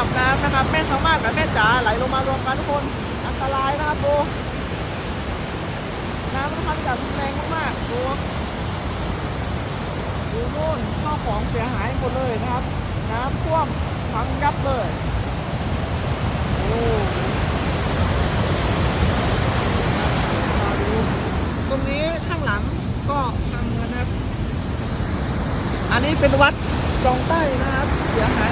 ดับน้ำนะครับ แม่สามารถกับแม่จ๋าไหลลงมารวมกันทุกคน อันตรายนะครับดูน้ำนะครับจาบแรงมากๆดูดูนู่นข้าวของเสียหายหมดเลยนะครับ น้ำท่วมพังยับเลยโอ้ดูตรงนี้ข้างหลังก็พังนะครับ อันนี้เป็นวัดจองใต้นะครับ เสียหาย